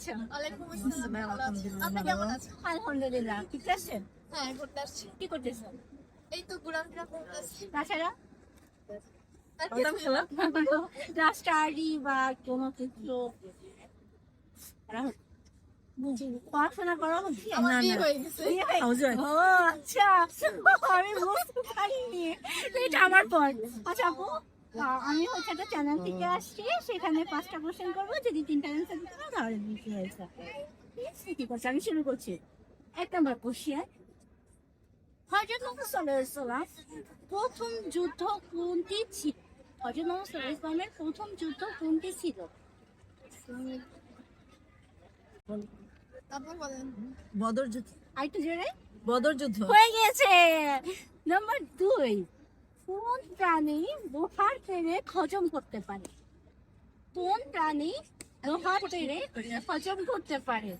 আছেন? আলহামদুলিল্লাহ ঠিক হ্যাঁ ঘুরতে আসছি। কি করতেছেন? এই তো ঘোরাফেরা করতেছি তাছাড়া আর কি না। স্টাডি বা কোনো কিছু। পড়াশোনা করা? হচ্ছে আমার বিয়ে হয়ে হয়ে- ও আচ্ছা। আমি বুঝতে পারিনি। এটা আমার পর। আচ্ছা আপু? আমি হচ্ছে একটা চ্যানেল থেকে আসছি সেখানে পাঁচটা কোশ্চেন করব যদি তিনটা অ্যান্সার দিতে পারো তাহলে বিক্রি হয়েছে ঠিক আছে আমি শুরু করছি। এক নম্বর কোশ্চেন হজরত মোহাম্মদ আলাইহি প্রথম যুদ্ধ কোনটি ছিল? হজরত মোহাম্মদ সাল্লাল্লাহু আলাইহি ওয়াসাল্লামের প্রথম যুদ্ধ কোনটি ছিল? তারপর বলেন। বদর যুদ্ধ। আরেকটু জোরে। বদর যুদ্ধ। হয়ে গেছে নাম্বার দুই। কোন প্রাণী লোহার পেরে হজম করতে পারে? কোন প্রাণী লোহার পেরে হজম করতে পারে?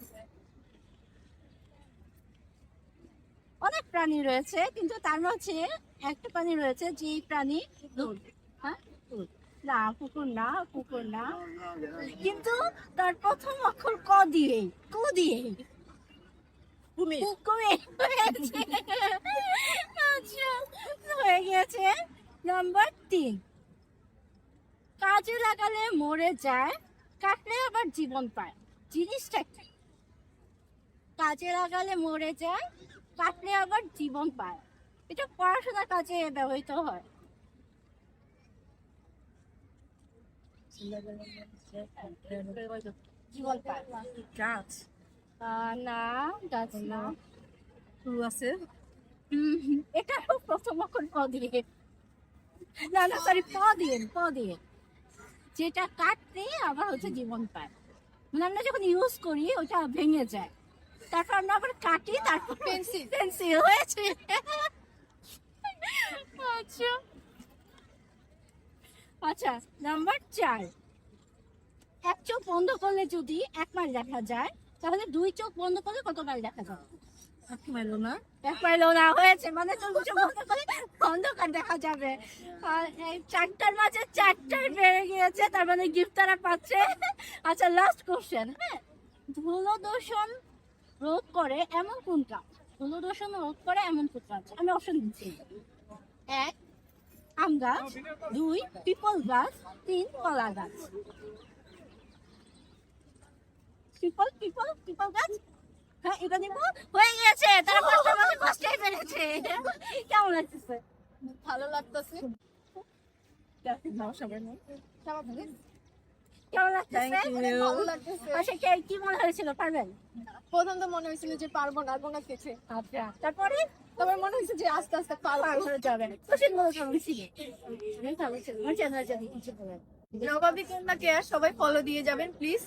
অনেক প্রাণী রয়েছে কিন্তু তার মাঝে একটা প্রাণী রয়েছে যে প্রাণী হ্যাঁ? না কুকুর না কুকুর না। কিন্তু তার প্রথম অক্ষর ক দিয়ে ক দিয়ে কুমির। কুকুরে হয়েছে আচ্ছা হয়ে গেছে নাম্বার তিন কাজে লাগালে মরে যায় কাটলে আবার জীবন পায়। জিনিসটা কি? কাজে লাগালে মরে যায় কাটলে আবার জীবন পায়। এটা পড়াশোনার কাজে ব্যবহৃত হয়। জীবন পায়। গাছ। না গাছ না। আছে। হুম, এটা প্রথম অক্ষর প দিয়ে। না না সরি প দিয়ে প দিয়ে। যেটা কাটতে আবার হচ্ছে জীবন পায়। মানে আমরা যখন ইউজ করি ওটা ভেঙে যায়। তারপর আমরা আবার কাটি তারপর পেন্সিল পেন্সিল হয়েছে। আচ্ছা। আচ্ছা নাম্বার চার। এক চোখ বন্ধ করলে যদি এক মাইল দেখা যায় তাহলে দুই চোখ বন্ধ করলে কত মাইল দেখা যায়? এক না? এক মাইল না, হয়েছে। মানে চোখ মুছে বন্ধ করে অন্ধকার দেখা যাবে। আর এই চারটার মাঝে চারটার বেড়ে গিয়েছে, তার মানে গিফট তারা পাচ্ছে। আচ্ছা লাস্ট কোশ্চেন হ্যাঁ? ধুলো দূষণ রোধ করে এমন কোনটা? ধুলো দূষণ রোধ করে এমন কোনটা? আছে আমি অপশন দিচ্ছি। এক, আম গাছ। দুই, পিপল গাছ। তিন, কলা গাছ। পিপল পিপল পিপল গাছ। এটা দিব হয়ে গেছে। তারা পাঁচটা মানে পাঁচটাই পেরেছে কেমন লাগতেছে? ভালো লাগতেছে। লাগতেছে? আচ্ছা কে মনে হয়েছিল? পারবেন? প্রথম তো মনে হয়েছিল যে পারব না গোনা কেছে আচ্ছা তারপরে? তারপর মনে হয়েছে যে আস্তে আস্তে পারব। পার যাবেন খুশির মতো কেয়ার সবাই ফলো দিয়ে যাবেন প্লিজ